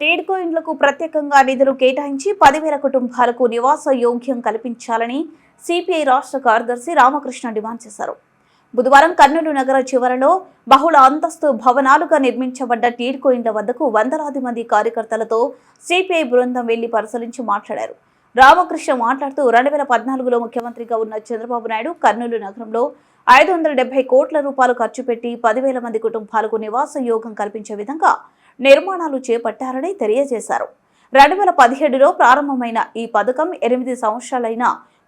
టీడ్కో ఇండ్లకు ప్రత్యేకంగా నిధులు కేటాయించి పదివేల కుటుంబాలకు నివాస యోగ్యం కల్పించాలని సిపిఐ రాష్ట్ర కార్యదర్శి రామకృష్ణ డిమాండ్ చేశారు. బుధవారం కర్నూలు నగర చివరలో బహుళ అంతస్తు భవనాలుగా నిర్మించబడ్డ టీడ్కో ఇండ్ల వద్దకు వందలాది మంది కార్యకర్తలతో సిపిఐ బృందం వెళ్ళి పరిశీలించి మాట్లాడారు. రామకృష్ణ మాట్లాడుతూ రెండు వేల పద్నాలుగులో ముఖ్యమంత్రిగా ఉన్న చంద్రబాబు నాయుడు కర్నూలు నగరంలో ఐదు వందల డెబ్బై కోట్ల రూపాయలు ఖర్చు పెట్టి పదివేల మంది కుటుంబాలకు నివాస యోగం కల్పించే విధంగా నిర్మాణాలు చేపట్టారని తెలియజేశారు. రెండు వేల పదిహేడులో ప్రారంభమైన ఈ పథకం ఎనిమిది సంవత్సరాలైన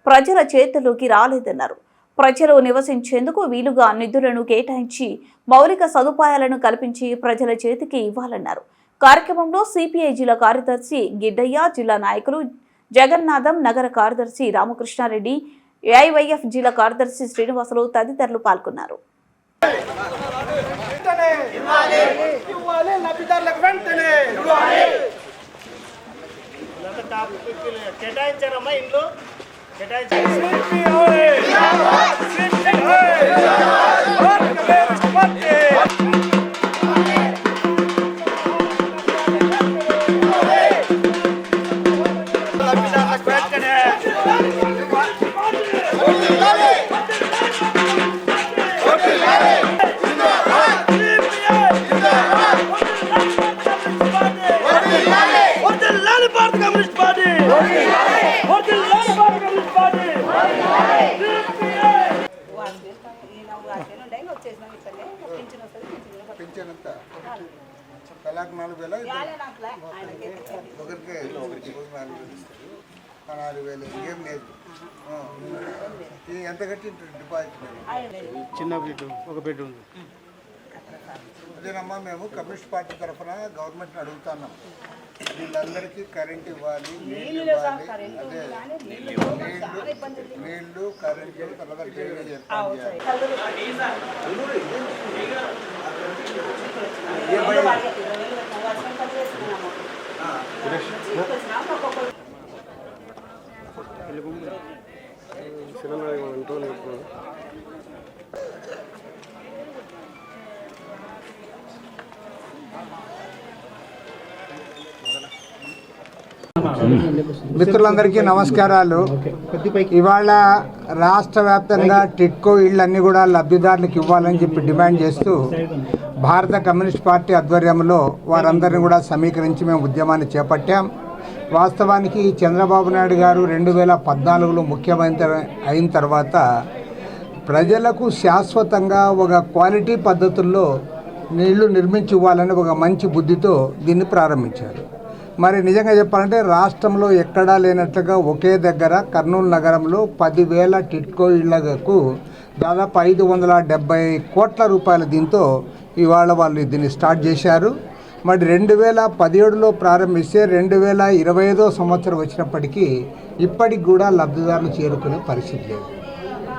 ప్రజల చేతుల్లోకి రాలేదన్నారు. ప్రజలు నివసించేందుకు వీలుగా నిధులను కేటాయించి మౌలిక సదుపాయాలను కల్పించి ప్రజల చేతికి ఇవ్వాలన్నారు. కార్యక్రమంలో సిపిఐ జిల్లా కార్యదర్శి గిడ్డయ్య జిల్లా నాయకులు జగన్నాథం నగర కార్యదర్శి రామకృష్ణారెడ్డి ఏఐవైఎఫ్ జిల్లా కార్యదర్శి శ్రీనివాసులు తదితరులు పాల్గొన్నారు. కేటాయించారమ్మా ఇంట్లో కేటాయించారు. నాలుగు వేల ఒకరికి నాలుగు వేలు నాలుగు వేలు ఇంకేం లేదు ఎంత కట్టి డిపాజిట్ చిన్న బెడ్ ఒక బెడ్ ఉంది అదేనమ్మా మేము కమ్యూనిస్ట్ పార్టీ తరఫున గవర్నమెంట్ని అడుగుతున్నాం. వీళ్ళందరికీ కరెంట్ ఇవ్వాలి నీళ్ళు ఇవ్వాలి. అదే నీళ్ళు నీళ్ళు కరెంటు తర్వాత డ్రైనేజ్ ఏర్పాటు చేయాలి. Hmm. మిత్రులందరికీ నమస్కారాలు. ఇవాళ రాష్ట్ర వ్యాప్తంగా టిట్కో ఇళ్ళన్నీ కూడా లబ్ధిదారులకు ఇవ్వాలని చెప్పి డిమాండ్ చేస్తూ భారత కమ్యూనిస్ట్ పార్టీ ఆధ్వర్యంలో వారందరిని కూడా సమీకరించి మేము ఉద్యమాన్ని చేపట్టాం. వాస్తవానికి చంద్రబాబు నాయుడు గారు రెండు వేల పద్నాలుగులో ముఖ్యమంత్రి అయిన తర్వాత ప్రజలకు శాశ్వతంగా ఒక క్వాలిటీ పద్ధతుల్లో నీళ్ళు నిర్మించి ఇవ్వాలని ఒక మంచి బుద్ధితో దీన్ని ప్రారంభించారు. మరి నిజంగా చెప్పాలంటే రాష్ట్రంలో ఎక్కడా లేనట్లుగా ఒకే దగ్గర కర్నూలు నగరంలో పదివేల టిట్కో ఇళ్ళకు దాదాపు ఐదు వందల డెబ్బై కోట్ల రూపాయల దీంతో ఇవాళ వాళ్ళు దీన్ని స్టార్ట్ చేశారు. మరి రెండు వేల పదిహేడులో ప్రారంభిస్తే రెండు వేల ఇరవై ఐదో సంవత్సరం వచ్చినప్పటికీ ఇప్పటికి కూడా లబ్ధిదారులు చేరుకునే పరిస్థితి లేదు.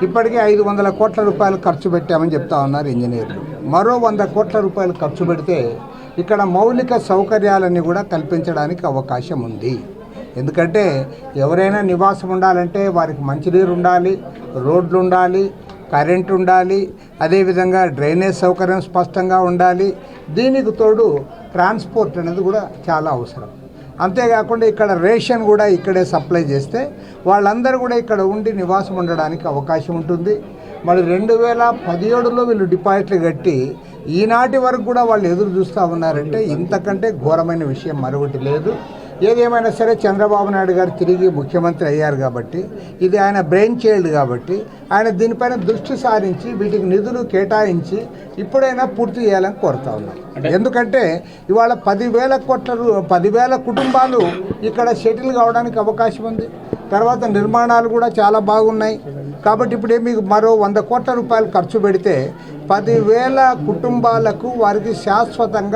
ఇప్పటికే ఐదు వందల కోట్ల రూపాయలు ఖర్చు పెట్టామని చెప్తా ఉన్నారు ఇంజనీర్లు. మరో వంద కోట్ల రూపాయలు ఖర్చు పెడితే ఇక్కడ మౌలిక సౌకర్యాలన్నీ కూడా కల్పించడానికి అవకాశం ఉంది. ఎందుకంటే ఎవరైనా నివాసం ఉండాలంటే వారికి మంచినీరు ఉండాలి రోడ్లు ఉండాలి కరెంట్ ఉండాలి అదేవిధంగా డ్రైనేజ్ సౌకర్యం స్పష్టంగా ఉండాలి. దీనికి తోడు ట్రాన్స్పోర్ట్ అనేది కూడా చాలా అవసరం. అంతేకాకుండా ఇక్కడ రేషన్ కూడా ఇక్కడే సప్లై చేస్తే వాళ్ళందరూ కూడా ఇక్కడ ఉండి నివాసం ఉండడానికి అవకాశం ఉంటుంది. మరి రెండు వేల పదిహేడులో వీళ్ళు డిపాజిట్లు కట్టి ఈనాటి వరకు కూడా వాళ్ళు ఎదురు చూస్తూ ఉన్నారంటే ఇంతకంటే ఘోరమైన విషయం మరొకటి లేదు. ఏదేమైనా సరే చంద్రబాబు నాయుడు గారు తిరిగి ముఖ్యమంత్రి అయ్యారు కాబట్టి ఇది ఆయన బ్రెయిన్ చైల్డ్ కాబట్టి ఆయన దీనిపైన దృష్టి సారించి వీటికి నిధులు కేటాయించి ఇప్పుడైనా పూర్తి చేయాలని కోరుతా ఉన్నాం. ఎందుకంటే ఇవాళ పదివేల కోట్ల పదివేల కుటుంబాలు ఇక్కడ సెటిల్ కావడానికి అవకాశం ఉంది. తర్వాత నిర్మాణాలు కూడా చాలా బాగున్నాయి. కాబట్టి ఇప్పుడే మీకు మరో వంద కోట్ల రూపాయలు ఖర్చు పెడితే పదివేల కుటుంబాలకు వారికి శాశ్వతంగా